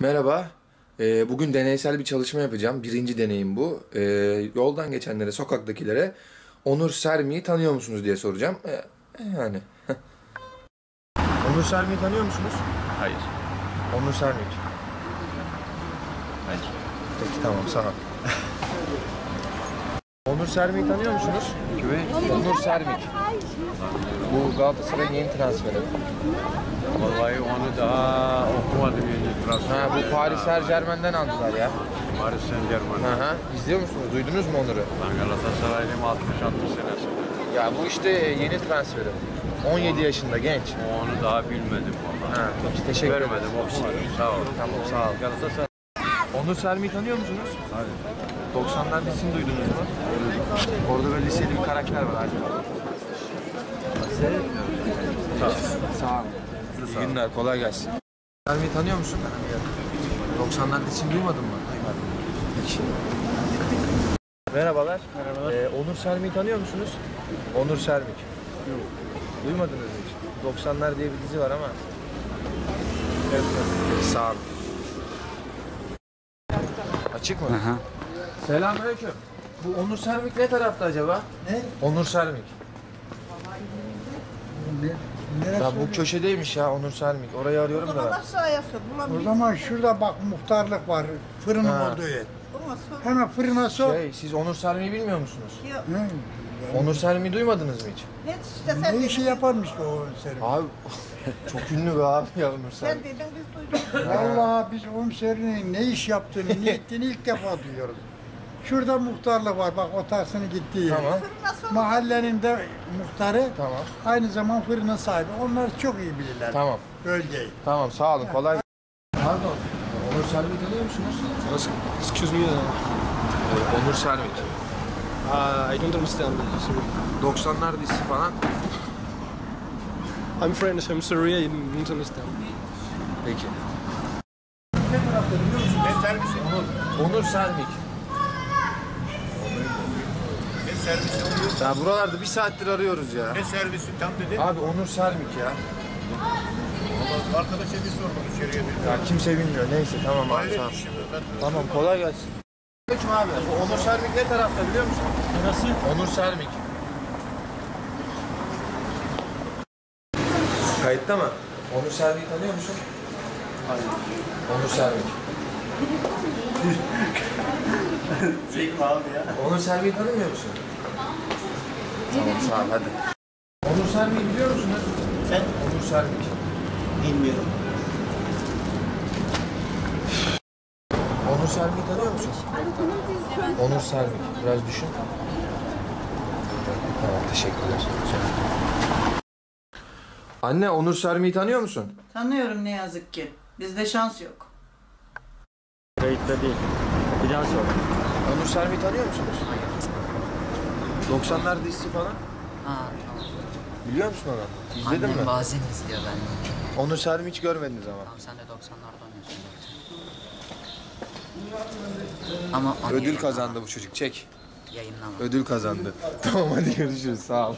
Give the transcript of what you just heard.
Merhaba. Ee, bugün deneysel bir çalışma yapacağım. Birinci deneyim bu. Ee, yoldan geçenlere, sokaktakilere Onur Sermi'yi tanıyor musunuz diye soracağım. Ee, yani. Onur Sermi'yi tanıyor musunuz? Hayır. Onur Sermik. Hayır. Peki tamam sağ ol. Onur Sermi'yi tanıyor musunuz? Kimi? Onur Sermik. Bu Galatasaray'ın yeni transferi. Vallahi onu daha okumadım yeni transfer. Ha bu Paris Saint Germain'den aldılar ya. Paris Saint Germain. Hı hı. İzliyor musunuz? Duydunuz mu Onur'u? Ben Galatasaraylıyım 60-60 senesinde. Ya bu işte yeni transferi. 17 yaşında genç. Onu daha bilmedim vallahi. Ha, teşekkür ederim. Görmedim, okumadım. Sağ ol. Tamam sağ ol. Galatasaray. Onur Selmi'yi tanıyor musunuz? Hayır. 90'lar dizisini duydunuz mu? Orada böyle liseli bir karakter var acaba. Sağ ol. İyi günler, kolay gelsin. Selmi'yi tanıyor musun? 90'lar dizisini duymadın mı? Duymadım. Merhabalar. Merhabalar. Ee, Onur Selmi'yi tanıyor musunuz? Onur Selmik. Yok. Duymadınız mı hiç? 90'lar diye bir dizi var ama. Evet. Sağ olun. Açık mı? Selamünaleyküm. Bu Onur Sermik ne tarafta acaba? Ne? Onur Sermik. Neresi? Ya bu köşedeymiş ya Onur Sermik. Orayı arıyorum da ben. aşağıya sor. O zaman şurada bak muhtarlık var. Fırının Ha. olduğu yer. Ama sor. Hemen fırına sor. Şey, siz Onur Sermik'i bilmiyor musunuz? Yok. Hı. Onur Sermik'i duymadınız mı hiç? Ne işte sen Ne dedin. işi yaparmış ki o serin? Abi çok ünlü be abi ya Onur Sen dedin biz duyduk. Vallahi biz onun serinin ne iş yaptığını, ne ettiğini ilk defa duyuyoruz. Şurada muhtarlık var bak otasını gittiği yer. Tamam. Mahallenin de muhtarı tamam, aynı zaman fırının sahibi. Onlar çok iyi bilirler tamam. bölgeyi. Tamam, sağ olun, kolay Pardon, Onur Sermik'i tanıyor musunuz? Excuse me, uh, Ee, Onur Sermik. uh, I don't understand. Sorry. 90'lar dizisi falan. I'm French, I'm sorry, I don't understand. Peki. Ne tarafta biliyor musun? Ne servisi? Onur, Onur Sermik. Servisi oluyor? Ya buralarda bir saattir arıyoruz ya. Ne servisi tam dedi? Abi Onur Sermik ya. Ama arkadaşa bir sor bak içeriye bir. Ya kimse bilmiyor. Neyse tamam abi Hayret tamam. işi ben Tamam kolay gelsin. Aleyküm abi. Bu Onur Sermik ne tarafta biliyor musun? Nasıl? Onur Sermik. Kayıtta mı? Onur Sermik'i tanıyor musun? Hayır. Onur Sermik. Çekme abi ya. Onur Sermik'i tanımıyor musun? Tamam sağ ol hadi. Onur Sermik'i biliyor musunuz? Sen? Onur Sermik. Bilmiyorum. Onur Sermik'i tanıyor musun? Onur Sermik. Biraz düşün. Tamam teşekkürler. Anne Onur Sermik'i tanıyor musun? Tanıyorum ne yazık ki. Bizde şans yok. Kayıtta değil. Bir daha sor. Onur Sermik'i tanıyor musunuz? 90'lar dizisi falan. Ha tamam. Biliyor musun onu? İzledin Annem mi? bazen izliyor ben. Onur Sermik'i hiç görmediniz ama. Tamam sen de 90'larda oynuyorsun. Ama Ödül kazandı bu çocuk. Çek. Yayınlama. Ödül kazandı. tamam hadi görüşürüz. Sağ ol.